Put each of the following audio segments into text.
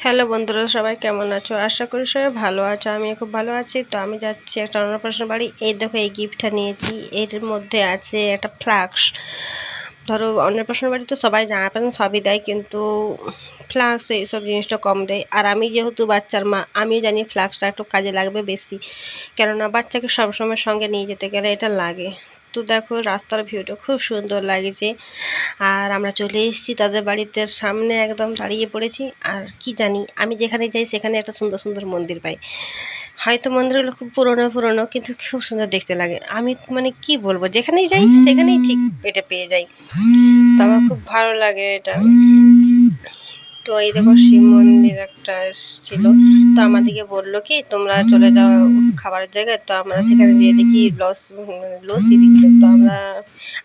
Hello বন্ধুরা, সবাই কেমন আছো? আশা করি সবাই ভালো আছো আমি খুব ভালো আছি। তো আমি যাচ্ছি একটা অন্নপ্রাশন বাড়ি। এই দেখো, এই গিফটটা নিয়েছি। এর মধ্যে আছে একটা ফ্লাক্স। ধরো, অন্নপ্রাশন বাড়ি তো সবাই জামা প্যান্ট সবই দেয়, কিন্তু ফ্লাক্স এইসব জিনিসটা কম দেয়। আর আমি যেহেতু বাচ্চার মা আমি জানি ফ্লাক্সটা একটু কাজে লাগবে বেশি। কেননা বাচ্চাকে সবসময় সঙ্গে নিয়ে যেতে গেলে এটা লাগে। তো দেখো রাস্তার ভিউটা খুব সুন্দর লাগছে। আর আমরা চলে এসেছি তাদের বাড়িতে সামনে একদম দাঁড়িয়ে পড়েছি। আর কি জানি, আমি যেখানে যাই সেখানে একটা সুন্দর সুন্দর মন্দির পাই। হয়তো মন্দিরগুলো খুব পুরনো পুরনো, কিন্তু খুব সুন্দর দেখতে লাগে। আমি মানে কি বলব, যেখানেই যাই সেখানেই ঠিক এটা পেয়ে যাই। তো আমার খুব ভালো লাগে এটা। তো এই দেখো শিব মন্দির একটা ছিল তো আমাদেরকে বলল কি, তোমরা চলে যাও খাবারের জায়গায়। তো আমরা সেখানে গিয়ে দেখি লস, লসই দিচ্ছে। তো আমরা,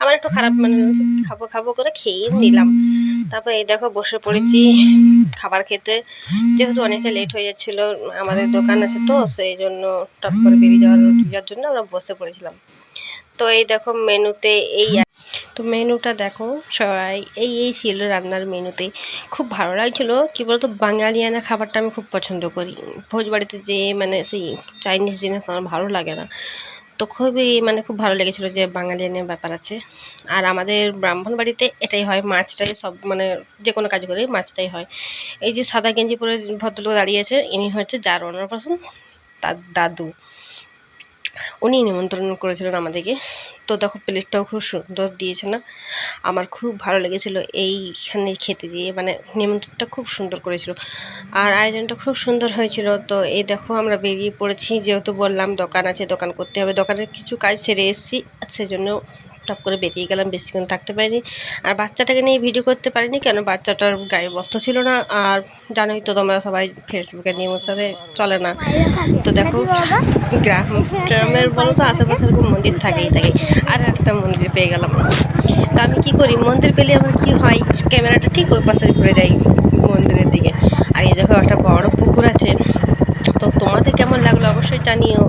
আমার একটু খারাপ মানে খাব খাব করে খেয়েই নিলাম। তারপর এই দেখো বসে পড়েছি খাবার খেতে। যেহেতু অনেকটা লেট হয়ে যাচ্ছিল, আমাদের দোকান আছে তো, সেই জন্য টপ করে বেরিয়ে যাওয়ার যাওয়ার জন্য আমরা বসে পড়েছিলাম। তো এই দেখো মেনুতে এই তো মেনুটা দেখো সবাই এই এই ছিল রান্নার মেনুতে। খুব ভালো লাগছিল কি বলতো বাঙালিয়ানা খাবারটা আমি খুব পছন্দ করি। ভোজ বাড়িতে যে মানে সেই চাইনিজ জিনিস আমার ভালো লাগে না। তো খুবই মানে খুব ভালো লেগেছিলো যে বাঙালিয়ানের ব্যাপার আছে। আর আমাদের ব্রাহ্মণ বাড়িতে এটাই হয় মাছটাই সব মানে যে কোনো কাজ করে মাছটাই হয়। এই যে সাদা গেঞ্জি পরে ভদ্রলোক দাঁড়িয়েছে ইনি হচ্ছে যার অন্নপ্রাশন তার দাদু। উনি নিমন্ত্রণ করেছিলেন আমাদেরকে। তো দেখো, প্লেটটাও খুব সুন্দর দিয়েছে না? আমার খুব ভালো লেগেছিলো এইখানে খেতে দিয়ে মানে নিমন্ত্রণটা খুব সুন্দর করেছিল। আর আয়োজনটা খুব সুন্দর হয়েছিল। তো এই দেখো, আমরা বেরিয়ে পড়েছি, যেহেতু বললাম দোকান আছে, দোকান করতে হবে। দোকানের কিছু কাজ সেরে এসেছি সেজন্য টপ করে বেরিয়ে গেলাম, বেশিক্ষণ থাকতে পারিনি। আর বাচ্চাটাকে নিয়ে ভিডিও করতে পারিনি কেন? বাচ্চাটার গায়ে বস্ত্র ছিল না। আর জানোই তো তোমরা সবাই ফেসবুকে নিউজ সাথে চলে না। তো দেখো, গ্রাম গ্রামের বলো তো আশেপাশে এরকম মন্দির থাকেই থাকে আর একটা মন্দির পেয়ে গেলাম তো আমি কী করি? মন্দির পেলে আমার কী হয়? ক্যামেরাটা ঠিক ওই পাশে ঘুরে যাই মন্দিরের দিকে। আর এই দেখো একটা বড় পুকুর আছে। তো তোমাদের কেমন লাগল অবশ্যই জানিও।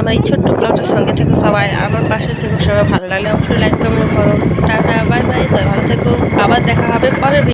আমার এই ছোট্ট ব্লগটার সঙ্গে থেকে সবাই, আমার পাশে থেকে সবাই, ভালো লাগলে অবশ্যই লাইক কমেন্ট করো টাটা বাই বাই সবাই ভালো থেকো। আবার দেখা হবে পরের